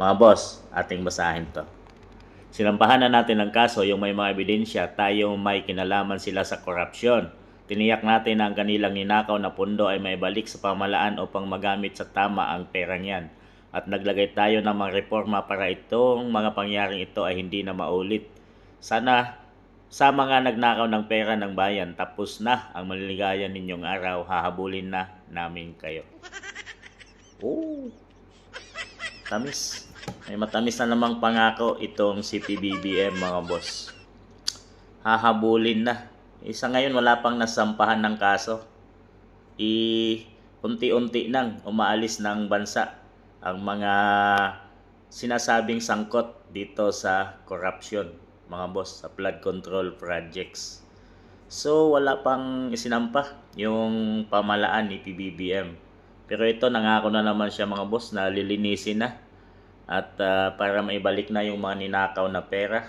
Mga boss, ating basahin to. Sinampahan na natin ng kaso yung may mga ebidensya tayo may kinalaman sila sa korupsyon. Tiniyak natin na ang kanilang ninakaw na pundo ay may balik sa pamalaan upang magamit sa tama ang perang yan. At naglagay tayo ng mga reforma para itong mga pangyaring ito ay hindi na maulit. Sana sa mga nagnakaw ng pera ng bayan, tapos na ang maliligaya ninyong araw, hahabulin na namin kayo. Oh, tamis. May matamis na namang pangako itong si PBBM mga boss. Hahabulin na. Isa ngayon wala pang nasampahan ng kaso. I unti-unti nang umaalis ng bansa ang mga sinasabing sangkot dito sa corruption mga boss sa flood control projects. So wala pang isinampa yung pamalaan ni PBBM. Pero ito nangako na naman siya mga boss na lilinisin na at ah, para maibalik na yung mga ninakaw na pera.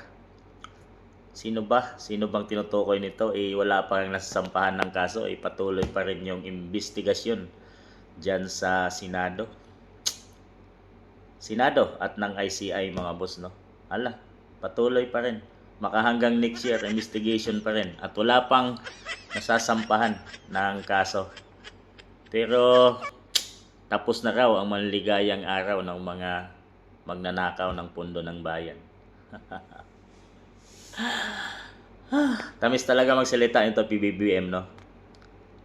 Sino ba? Sino bang tinutukoy nito? Eh wala pa rin nasasampahan ng kaso. Eh patuloy pa rin yung investigasyon dyan sa Senado. Senado at ng ICI mga boss no. Ala, patuloy pa rin. Makahanggang next year, investigation pa rin. At wala pang nasasampahan ng kaso. Pero tapos na raw ang manligayang araw ng mga magnanakaw ng pundo ng bayan. Tamis talaga magsalita ito PBBM no.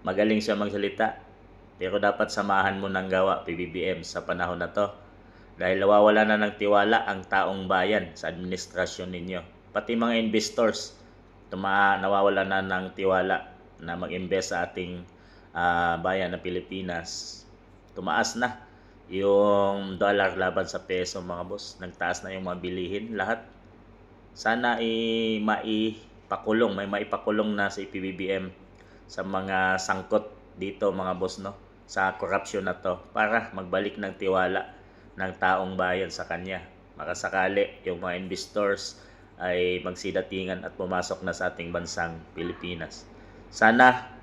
Magaling siya magsalita. Pero dapat samahan mo ng gawa PBBM sa panahon na to. Dahil nawawala na ng tiwala ang taong bayan sa administrasyon ninyo. Pati mga investors tuma nawawala na ng tiwala na mag-invest sa ating ah, bayan ng Pilipinas. Tumaas na yung dollar laban sa peso mga boss. Nagtaas na yung mga bilihin lahat sana i maipakulong, may maipakulong na si PBBM sa mga sangkot dito mga boss no sa korupsyon na to para magbalik ng tiwala ng taong bayan sa kanya. Makasakali yung mga investors ay magsidatingan at pumasok na sa ating bansang Pilipinas. Sana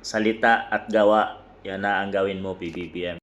salita at gawa yan na ang gawin mo PBBM.